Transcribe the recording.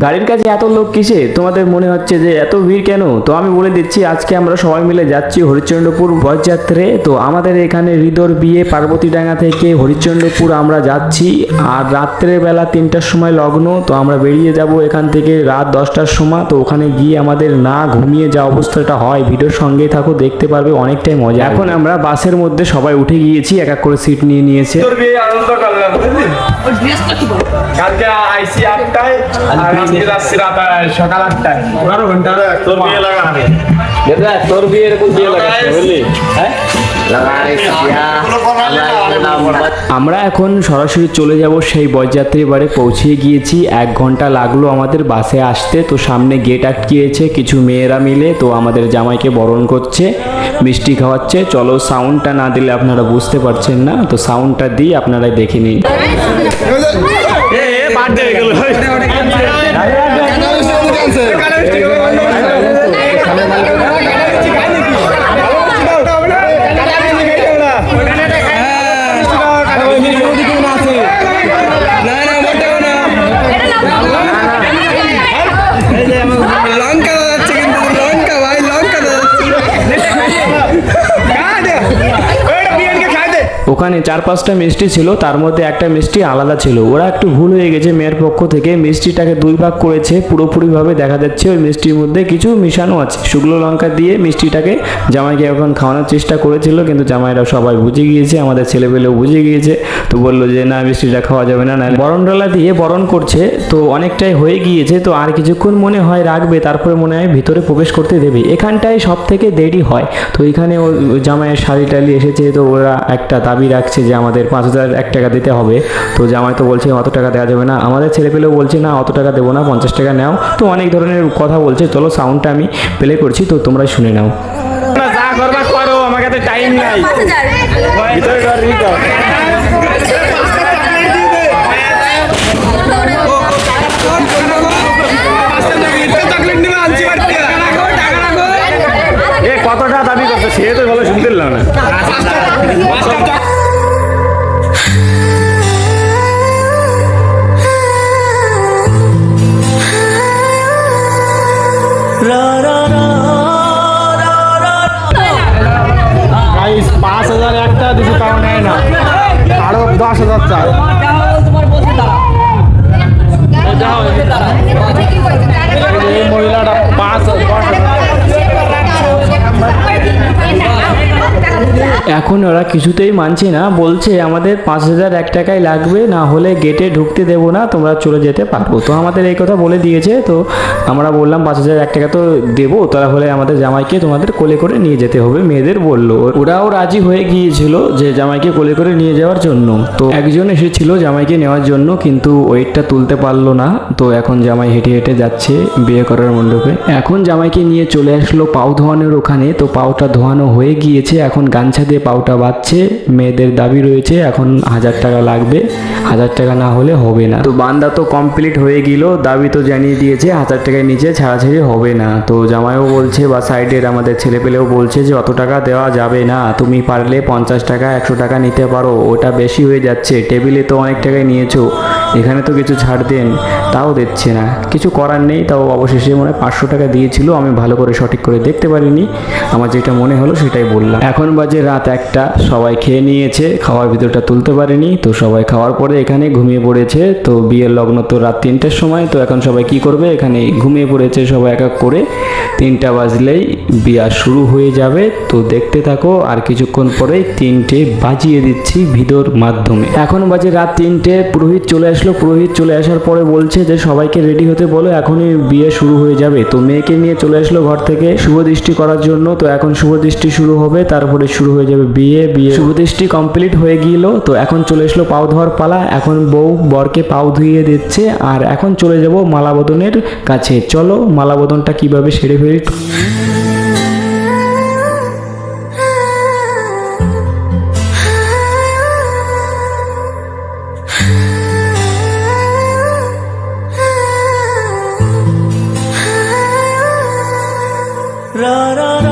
গাড়ির কাছে এত লোক কিসে? তোমাদের মনে হচ্ছে যে এত ভিড় কেন? তো আমি বলে দিচ্ছি আজকে আমরা সবাই মিলে যাচ্ছি হরিশ্চন্দ্রপুর বরযাত্রে। তো আমাদের এখানে হৃদর বিয়ে পার্বতীডাঙ্গা থেকে হরিশ্চন্দ্রপুর আমরা যাচ্ছি। আর রাত্রের বেলা তিনটার সময় লগ্ন তো আমরা বেরিয়ে যাব এখান থেকে রাত দশটার সময়। তো ওখানে গিয়ে আমাদের না ঘুমিয়ে যা অবস্থাটা হয় ভিডিওর সঙ্গেই থাকো দেখতে পারবে অনেকটাই মজা এখন আমরা বাসের মধ্যে সবাই উঠে গিয়েছি এক এক করে সিট নিয়ে নিয়েছে। তোর বিয়ে আনন্দ করলাম বুঝলি কালকে আইসি আটটায় আর আজকে যাচ্ছি রাত সকাল আটটায়। বারো ঘণ্টা। তোর বিয়ে লাগা আমি তোর বিয়ে এরকম বিয়ে লাগাচ্ছে বুঝলি? হ্যাঁ? আমরা এখন সরাসরি চলে যাব সেই বরযাত্রী বাড়ি। পৌঁছে গিয়েছি এক ঘণ্টা লাগল আমাদের বাসে আসতে। তো সামনে গেট আটকিয়েছে কিছু মেয়েরা মিলে। তো আমাদের জামাইকে বরণ করছে মিষ্টি খাওয়াচ্ছে। চলো সাউন্ডটা না দিলে আপনারা বুঝতে পারছেন না। তো সাউন্ডটা দিই আপনারা দেখে নিন। লঙ্কা ওখানে চার পাঁচটা মিষ্টি ছিল, তার মধ্যে একটা মিষ্টি আলাদা ছিল। ওরা একটু ভুল হয়ে গেছে মেয়ের পক্ষ থেকে। মিষ্টিটাকে দুই ভাগ করেছে, পুরোপুরিভাবে দেখা যাচ্ছে ওই মিষ্টির মধ্যে কিছু মিশানো আছে। শুকনো লঙ্কা দিয়ে মিষ্টিটাকে জামাইকে এখন খাওয়ানোর চেষ্টা করেছিল, কিন্তু জামাইরা সবাই বুঝে গিয়েছে, আমাদের ছেলেপেলেও বুঝে গিয়েছে। তো বলল যে, না, মিষ্টিটা খাওয়া যাবে না না বরণডালা দিয়ে বরণ করছে। তো অনেকটাই হয়ে গিয়েছে, তো আর কিছুক্ষণ মনে হয় রাখবে, তারপরে মনে হয় ভিতরে প্রবেশ করতে দেবে। এখানটায় সব থেকে দেরি হয়। তো এখানে ও জামাইয়ের শাড়ি টালি এসেছে, তো ওরা একটা দাবি রাখছে যে আমাদের পাঁচ হাজার এক টাকা দিতে হবে। তো জামাই তো বলছে অত টাকা দেওয়া যাবে না। আমাদের ছেলেপেলেও বলছে না অত টাকা দেবো না পঞ্চাশ টাকা নাও। তো অনেক ধরনের কথা বলছে। চলো সাউন্ডটা আমি প্লে করছি তো তোমরা শুনে নাও। তোমরা যা করবা করো আমার কাছে টাইম নাই। ভিতরে কতটা দাবি করছে সে তো ভালো শুনতে না। পাঁচ হাজার একটা দুশো টাকা নেয় না। আরও দশ হাজার চাই। এখন ওরা কিছুতেই মানছে না। বলছে আমাদের পাঁচ হাজার এক টাকাই লাগবে, না হলে গেটে ঢুকতে দেবো না, তোমরা চলে যেতে পারব তো আমাদের এই কথা বলে দিয়েছে, তো আমরা বললাম পাঁচ হাজার এক টাকা তো দেবো, তাহলে আমাদের জামাইকে তোমাদের কোলে করে নিয়ে যেতে হবে, মেয়েদের বলল। ওরাও রাজি হয়ে গিয়েছিল যে জামাইকে কোলে করে নিয়ে যাওয়ার জন্য। তো একজন এসেছিল জামাইকে নেওয়ার জন্য, কিন্তু ওয়েটটা তুলতে পারল না। তো এখন জামাই হেঁটে হেঁটে যাচ্ছে বিয়ে করার মণ্ডপে। এখন জামাইকে নিয়ে চলে আসলো পাও ধোয়ানোর ওখানে। তো পাওটা ধোয়ানো হয়ে গিয়েছে, এখন গামছা দিয়ে পাউটা বাঁধছে, মেয়েদের দাবি রয়েছে, এখন হাজার টাকা লাগবে। হাজার টাকা না হলে হবে না। তো বান্দা তো কমপ্লিট হয়ে গেল, দাবি তো জানিয়ে দিয়েছে, হাজার টাকার নিচে ছাড়াছাড়ি হবে না। তো জামাইও বলছে, বা সাইডের আমাদের ছেলেপেলেও বলছে যে, অত টাকা দেওয়া যাবে না। তুমি পারলে পঞ্চাশ টাকা, একশো টাকা নিতে পারো, ওটা বেশি হয়ে যাচ্ছে। টেবিলে তো অনেক টাকায় নিয়েছো। এখানে তো কিছু ছাড় দেন, তাও দিচ্ছে না। কিছু করার নেই, তাও অবশেষে মনে হয় পাঁচশো টাকা দিয়েছিল, আমি ভালো করে সঠিক করে দেখতে পারিনি। আমার যেটা মনে হলো সেটাই বললাম। এখন বাজে রাত একটা, সবাই খেয়ে নিয়েছে, খাওয়ার ভিতরটা তুলতে পারেনি, তো সবাই খাওয়ার পরে এখানে ঘুমিয়ে পড়েছে। তো বিয়ের লগ্ন তো রাত তিনটের সময়, তো এখন সবাই কি করবে? এখানে ঘুমিয়ে পড়েছে সবাই এক এক করে। তিনটা বাজলেই বিয়া শুরু হয়ে যাবে। তো দেখতে থাকো, আর কিছুক্ষণ পরে তিনটে বাজিয়ে দিচ্ছি ভিডিওর মাধ্যমে। এখন বাজে রাত তিনটে, পুরোহিত চলে আসলো পুরোহিত চলে আসার পরে বলছে যে, সবাইকে রেডি হতে বলো, এখনই বিয়ে শুরু হয়ে যাবে। তো মেয়েকে নিয়ে চলে আসলো ঘর থেকে শুভ দৃষ্টি করার জন্য। তো এখন শুভ দৃষ্টি শুরু হবে, তারপরে শুরু হয়ে যাবে বিয়ে বিয়ে শুভ দৃষ্টি কমপ্লিট হয়ে গিয়েলো তো এখন চলে আসলো পাও ধোয়ার পালা। এখন বউ বরকে পাও ধুইয়ে দিচ্ছে, আর এখন চলে যাব মালাবদনের কাছে। চলো, মালাবদনটা কীভাবে সেরে ফেলি। ra ra ra.